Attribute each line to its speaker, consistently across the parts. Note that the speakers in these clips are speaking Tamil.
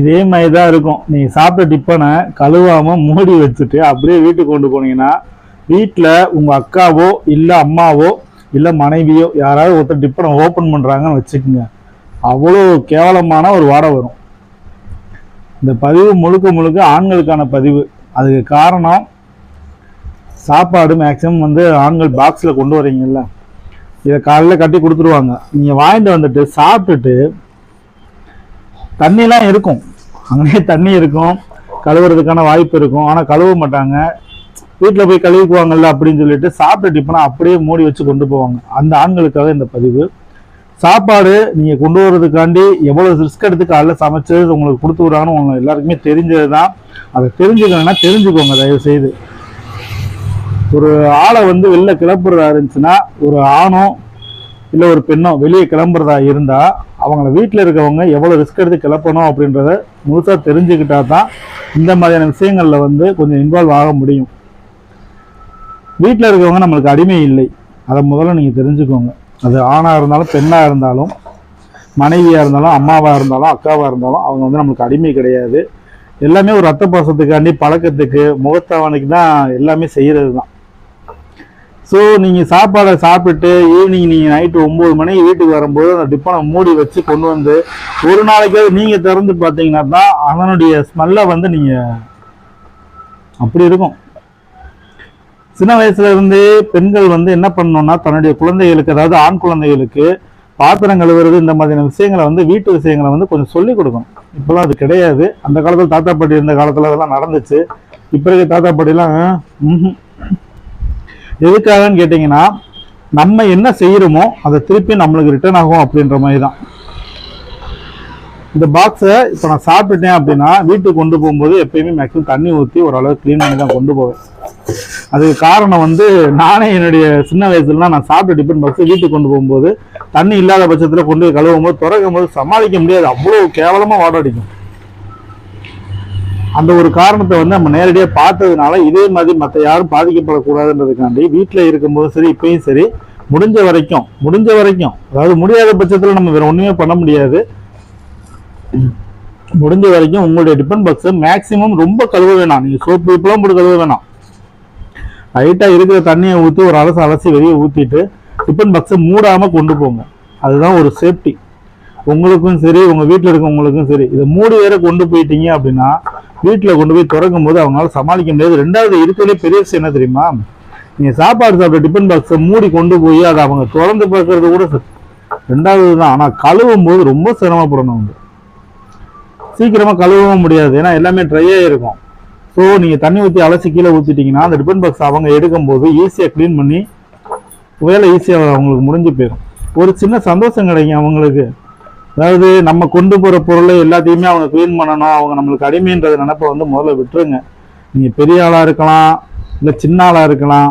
Speaker 1: இதே மாதிரி தான் இருக்கும். நீங்கள் சாப்பிட்ட டிப்பனை கழுவாமல் மூடி வச்சுட்டு அப்படியே வீட்டுக்கு கொண்டு போனீங்கன்னா வீட்டில் உங்கள் அக்காவோ இல்லை அம்மாவோ இல்லை மனைவியோ யாராவது ஒருத்தர் டிப்பனை ஓப்பன் பண்ணுறாங்கன்னு வச்சுக்கோங்க. அவ்வளோ கேவலமான ஒரு வாடை வரும். இந்த பதிவு முழுக்க முழுக்க ஆண்களுக்கான பதிவு. அதுக்கு காரணம் சாப்பாடு மேக்ஸிமம் வந்து ஆண்கள் பாக்ஸில் கொண்டு வரீங்கல்ல இதை காலையில் கட்டி கொடுத்துருவாங்க. நீங்கள் வாங்கிட்டு வந்துட்டு சாப்பிட்டுட்டு தண்ணிலாம் இருக்கும். அங்கேயே தண்ணி இருக்கும். கழுவுறதுக்கான வாய்ப்பு இருக்கும். ஆனால் கழுவ மாட்டாங்க. வீட்டில் போய் கழுவிக்குவாங்கல்ல அப்படின்னு சொல்லிட்டு சாப்பிட்ட டிப்பனை அப்படியே மூடி வச்சு கொண்டு போவாங்க. அந்த ஆண்களுக்காக இந்த பதிவு. சாப்பாடு நீங்கள் கொண்டு வர்றதுக்காண்டி எவ்வளோ ரிஸ்க் எடுத்து காலைல சமைச்சு உங்களுக்கு கொடுத்து விட்றாங்கன்னு உங்களுக்கு எல்லாருக்குமே தெரிஞ்சது தான் அதை தெரிஞ்சுக்கணும்னா தெரிஞ்சுக்கோங்க தயவு செய்து ஒரு ஆளை வந்து வெளில கிளம்புறதா இருந்துச்சுன்னா ஒரு ஆணோ இல்லை ஒரு பெண்ணோ வெளியே கிளம்புறதா இருந்தால் அவங்கள வீட்டில் இருக்கவங்க எவ்வளோ ரிஸ்க் எடுத்து கிளப்பணும் அப்படின்றத முழுசாக தெரிஞ்சுக்கிட்டா தான் இந்த மாதிரியான விஷயங்களில் வந்து கொஞ்சம் இன்வால்வ் ஆக முடியும். வீட்டில் இருக்கவங்க நம்மளுக்கு அடிமை இல்லை. அதை முதல்ல நீங்கள் தெரிஞ்சுக்கோங்க. அது ஆணாக இருந்தாலும் பெண்ணாக இருந்தாலும் மனைவியாக இருந்தாலும் அம்மாவாக இருந்தாலும் அக்காவாக இருந்தாலும் அவங்க வந்து நம்மளுக்கு அடிமை கிடையாது. எல்லாமே ஒரு ரத்த பாசத்துக்காண்டி பழக்கத்துக்கு முகத்தவனுக்கு தான் எல்லாமே செய்கிறது தான் ஸோ நீங்கள் சாப்பாடை சாப்பிட்டு ஈவினிங் நீங்கள் நைட்டு ஒம்பது மணிக்கு வீட்டுக்கு வரும்போது அந்த டிப்பனை மூடி வச்சு கொண்டு வந்து ஒரு நாளைக்காவது நீங்கள் திறந்து பார்த்தீங்கன்னா தான் அதனுடைய ஸ்மெல்லை வந்து நீங்கள் அப்படி இருக்கும். சின்ன வயசுல இருந்து பெண்கள் வந்து என்ன பண்ணணும்னா தன்னுடைய குழந்தைகளுக்கு அதாவது ஆண் குழந்தைகளுக்கு பாத்திரம் கழுவுறது இந்த மாதிரியான விஷயங்களை வந்து வீட்டு விஷயங்களை வந்து கொஞ்சம் சொல்லிக் கொடுக்கணும். இப்போலாம் அது கிடையாது. அந்த காலத்தில் தாத்தா பாட்டி இருந்த காலத்தில் அதெல்லாம் நடந்துச்சு. இப்போ இருக்க தாத்தா பாட்டிலாம் ம்ஹும். எதுக்காகன்னு கேட்டிங்கன்னா நம்ம என்ன செய்கிறோமோ அதை திருப்பி நம்மளுக்கு ரிட்டர்ன் ஆகும் அப்படின்ற மாதிரி தான். இந்த பாக்ஸை இப்போ நான் சாப்பிட்டுட்டேன் அப்படின்னா வீட்டுக்கு கொண்டு போகும்போது எப்பயுமே மேக்ஸிமம் தண்ணி ஊற்றி ஓரளவு க்ளீன் பண்ணி தான் கொண்டு போவேன். அதுக்கு காரணம் வந்து நானே என்னுடைய சின்ன வயசுலலாம் நான் சாப்பிட்டு டிஃபன் பாக்ஸ் வீட்டுக்கு கொண்டு போகும்போது தண்ணி இல்லாத பட்சத்தில் கொண்டு போய் கழுவும் போது திறக்கும் போது சமாளிக்க முடியாது. அவ்வளோ கேவலமாக வாட அடிக்கும். அந்த ஒரு காரணத்தை வந்து நம்ம நேரடியாக பார்த்ததுனால இதே மாதிரி மற்ற யாரும் பாதிக்கப்படக்கூடாதுன்றதுக்காண்டி வீட்டில் இருக்கும்போது சரி இப்பயும் சரி முடிஞ்ச வரைக்கும் முடிஞ்ச வரைக்கும் அதாவது முடியாத பட்சத்தில் நம்ம வேறு ஒன்றுமே பண்ண முடியாது. முடிஞ்ச வரைக்கும் உங்களுடைய டிபன் பாக்ஸை மேக்ஸிமம் ரொம்ப கழுவ வேணாம். நீங்கள் சோப்பு இப்பெல்லாம் போட்டு கழுவ வேணாம். லைட்டாக இருக்கிற தண்ணியை ஊற்றி ஒரு அலசு அலசி வெளியே ஊற்றிட்டு டிபன் பாக்ஸை மூடாமல் கொண்டு போங்க. அதுதான் ஒரு சேஃப்டி உங்களுக்கும் சரி உங்கள் வீட்டில் இருக்கவங்களுக்கும் சரி இதை மூடு வேற கொண்டு போயிட்டீங்க அப்படின்னா வீட்டில் கொண்டு போய் திறக்கும் போது அவங்களால சமாளிக்க முடியாது. ரெண்டாவது இருக்கிறதே பெரிய விஷயம் என்ன தெரியுமா? நீங்கள் சாப்பாடு சாப்பிட்ட டிஃபன் பாக்ஸை மூடி கொண்டு போய் அதை அவங்க திறந்து பார்க்கறது கூட ரெண்டாவது தான் ஆனால் கழுவும் போது ரொம்ப சிரமப்படணும் அவங்க. சீக்கிரமாக கழுவவும் முடியாது ஏன்னா எல்லாமே ட்ரையாக இருக்கும். ஸோ நீங்கள் தண்ணி ஊற்றி அலசி கீழே ஊற்றிட்டீங்கன்னா அந்த டிஃபன் பாக்ஸ் அவங்க எடுக்கும்போது ஈஸியாக க்ளீன் பண்ணி வேலை ஈஸியாக அவங்களுக்கு முடிஞ்சு போயிடும். ஒரு சின்ன சந்தோஷம் கிடைக்கும் அவங்களுக்கு. அதாவது நம்ம கொண்டு போகிற பொருளை எல்லாத்தையுமே அவங்க க்ளீன் பண்ணணும். அவங்க நம்மளுக்கு அடிமைன்றத நினப்பை வந்து முதல்ல விட்டுருங்க. நீங்கள் பெரிய ஆளாக இருக்கலாம் இல்லை சின்ன ஆளாக இருக்கலாம்.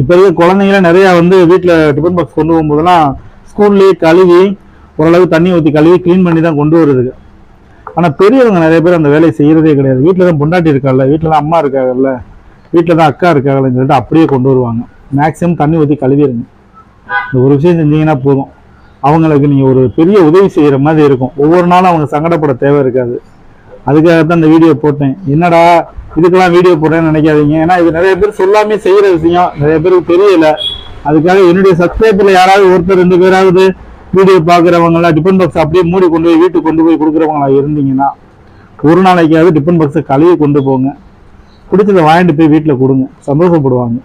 Speaker 1: இப்போ இருக்க குழந்தைங்களே நிறையா வந்து வீட்டில் டிஃபன் பாக்ஸ் கொண்டு போகும்போதெல்லாம் ஸ்கூல்லேயே கழுவி ஓரளவு தண்ணி ஊற்றி கழுவி க்ளீன் பண்ணி தான் கொண்டு வருதுக்கு ஆனால் பெரியவங்க நிறைய பேர் அந்த வேலையை செய்கிறதே கிடையாது. வீட்டில் தான் பொண்டாட்டி இருக்காங்கல்ல வீட்டில் தான் அம்மா இருக்காங்கல்ல வீட்டில் தான் அக்கா இருக்காங்கன்னு சொல்லிட்டு அப்படியே கொண்டு வருவாங்க. மேக்ஸிமம் தண்ணி ஊற்றி கழுவிடுங்க. இந்த ஒரு விஷயம் செஞ்சீங்கன்னா போதும். அவங்களுக்கு நீங்கள் ஒரு பெரிய உதவி செய்கிற மாதிரி இருக்கும். ஒவ்வொரு நாளும் அவங்க சங்கடப்பட தேவை இருக்காது. அதுக்காக தான் இந்த வீடியோ போட்டேன். என்னடா இதுக்கெல்லாம் வீடியோ போடுறேன்னு நினைக்காதீங்க. ஏன்னா இது நிறைய பேர் சொல்லாமே செய்கிற விஷயம். நிறைய பேருக்கு தெரியல. அதுக்காக என்னுடைய சப்ஸ்கிரைபரில் யாராவது ஒருத்தர் ரெண்டு பேராவது வீடியோ பார்க்குறவங்களாம் டிஃபன் பாக்ஸ் அப்படியே மூடி கொண்டு போய் வீட்டுக்கு கொண்டு போய் கொடுக்குறவங்களா இருந்தீங்கன்னா ஒரு நாளைக்காவது டிஃபன் பாக்ஸை கழுவி கொண்டு போங்க. பிடிச்சதை வாங்கிட்டு போய் வீட்டில் கொடுங்க. சந்தோஷப்படுவாங்க.